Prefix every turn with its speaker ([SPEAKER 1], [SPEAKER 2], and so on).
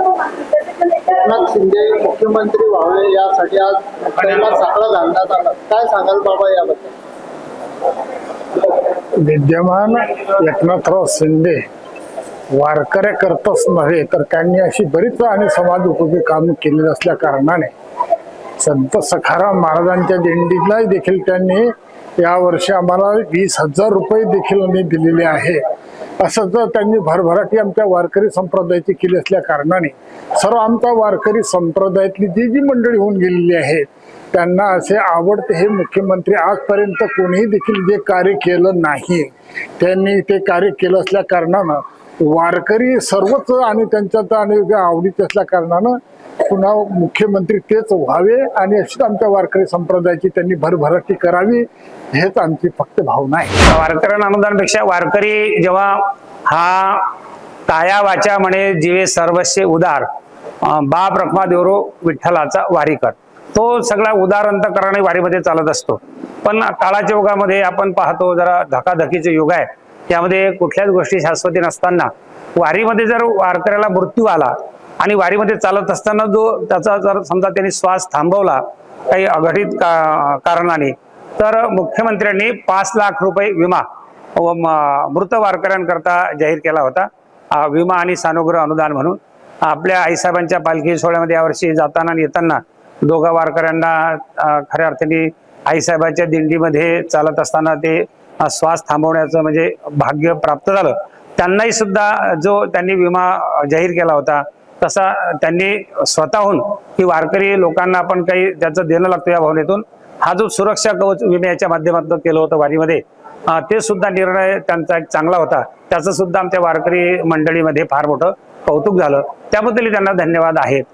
[SPEAKER 1] एकनाथ शिंदे मुख्यमंत्री व्हावे यासाठी आज त्यांना साखळा घालण्यात आला काय सांगाल बाबा याबद्दल?
[SPEAKER 2] विद्यमान एकनाथराव शिंदे वारकऱ्याकरताच नव्हे तर त्यांनी अशी बरीच आणि समाज उपयोगी काम केलेली असल्या कारणाने संत सखाराम महाराजांच्या दिंडीला देखील त्यांनी यावर्षी आम्हाला वीस हजार रुपये देखील आम्ही दिलेले आहे. असं जर त्यांनी भरभराटी आमच्या वारकरी संप्रदायाची केली असल्या कारणाने सर्व आमच्या वारकरी संप्रदायातली जी जी मंडळी होऊन गेलेली आहेत त्यांना असे आवडते हे मुख्यमंत्री आजपर्यंत कोणीही देखील जे कार्य केलं नाही त्यांनी ते कार्य केलं असल्या कारणानं वारकरी सर्वच आणि त्यांच्यात आणि आवडीचे असल्या कारणानं पुन्हा मुख्यमंत्री तेच व्हावे आणि अशीच आमच्या वारकरी संप्रदायाची त्यांनी भरभराटी करावी हेच आमची फक्त भावना आहे.
[SPEAKER 3] वारकऱ्यांना अनुदानपेक्षा वारकरी जेव्हा हा काया वाचा म्हणे जीवे सर्वस्व उदार बाप रखमा देवरो विठ्ठलाचा वारीकर तो सगळा उदार अंतकरणाने वारीमध्ये चालत असतो. पण काळाच्या युगामध्ये आपण पाहतो जरा धकाधकीचे युग आहे. त्यामध्ये कुठल्याच गोष्टी शाश्वती नसताना वारीमध्ये जर वारकऱ्याला मृत्यू आला आणि वारीमध्ये चालत असताना जो त्याचा जर समजा त्यांनी श्वास थांबवला काही अघटित का कारणाने तर मुख्यमंत्र्यांनी पाच लाख रुपये विमा व मृत वारकऱ्यांकरता जाहीर केला होता. विमा आणि सानुग्रह अनुदान म्हणून आपल्या आईसाहेबांच्या पालखी सोहळ्यामध्ये यावर्षी जाताना आणि येताना दोघा वारकऱ्यांना खऱ्या अर्थाने आईसाहेबांच्या दिंडीमध्ये चालत असताना ते श्वास थांबवण्याचं म्हणजे भाग्य प्राप्त झालं. त्यांनाही सुद्धा जो त्यांनी विमा जाहीर केला होता तसा त्यांनी स्वतःहून की वारकरी लोकांना आपण काही त्याचं देणं लागतं या भावनेतून हा जो सुरक्षा कवच विम्याच्या माध्यमातून केलं होतं वारीमध्ये ते सुद्धा निर्णय त्यांचा एक चांगला होता. त्याचं सुद्धा आमच्या वारकरी मंडळीमध्ये फार मोठं कौतुक झालं. त्याबद्दल त्यांना धन्यवाद आहेत.